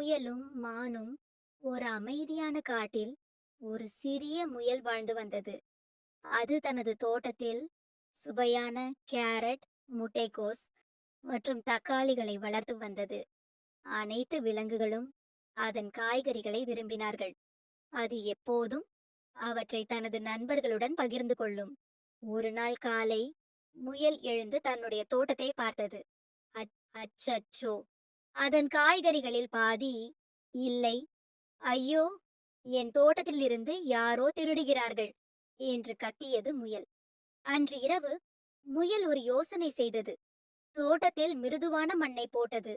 முயலும் மானும் ஒரு அமைதியான காட்டில் ஒரு சிறிய முயல் வாழ்ந்து வந்தது. அது தனது தோட்டத்தில் சுவையான கேரட் முட்டைக்கோஸ் மற்றும் தக்காளிகளை வளர்த்து வந்தது. அனைத்து விலங்குகளும் அதன் காய்கறிகளை விரும்பினார்கள். அது எப்போதும் அவற்றை தனது நண்பர்களுடன் பகிர்ந்து கொள்ளும். ஒரு நாள் காலை முயல் எழுந்து தன்னுடைய தோட்டத்தை பார்த்தது. அச்- அச்சச்சோ! அதன் காய்கறிகளில் பாதி இல்லை ஐயோ என் தோட்டத்திலிருந்து யாரோ திருடுகிறார்கள் என்று கத்தியது முயல். அன்று இரவு முயல் ஒரு யோசனை செய்தது. தோட்டத்தில் மிருதுவான மண்ணை போட்டது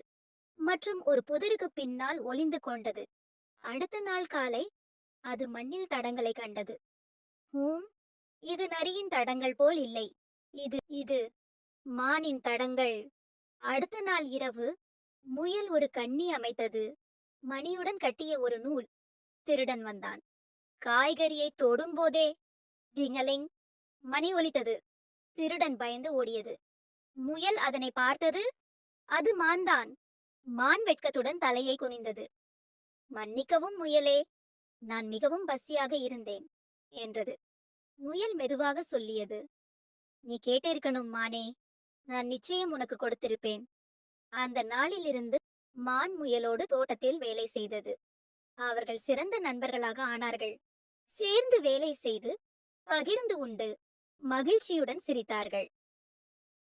மற்றும் ஒரு புதருக்கு பின்னால் ஒளிந்து கொண்டது. அடுத்த நாள் காலை அது மண்ணில் தடங்களை கண்டது. ஹூம் இது நரியின் தடங்கள் போல் இல்லை. இது இது மானின் தடங்கள். அடுத்த நாள் இரவு முயல் ஒரு கண்ணி அமைத்தது. மணியுடன் கட்டிய ஒரு நூல். திருடன் வந்தான். காய்கறியை தொடும்போதே டிங்கலிங் மணி ஒலித்தது. திருடன் பயந்து ஓடியது. முயல் அதனை பார்த்தது அது மான்தான். மான் வெட்கத்துடன் தலையை குனிந்தது. மன்னிக்கவும் முயலே நான் மிகவும் பசியாக இருந்தேன் என்றது. முயல் மெதுவாக சொல்லியது. நீ கேட்டிருக்கணும் மானே. நான் நிச்சயம் உனக்கு கொடுத்திருப்பேன். அந்த நாளிலிருந்து மான் முயலோடு தோட்டத்தில் வேலை செய்தது. அவர்கள் சிறந்த நண்பர்களாக ஆனார்கள். சேர்ந்து வேலை செய்து பகிர்ந்து உண்டு மகிழ்ச்சியுடன் சிரித்தார்கள்.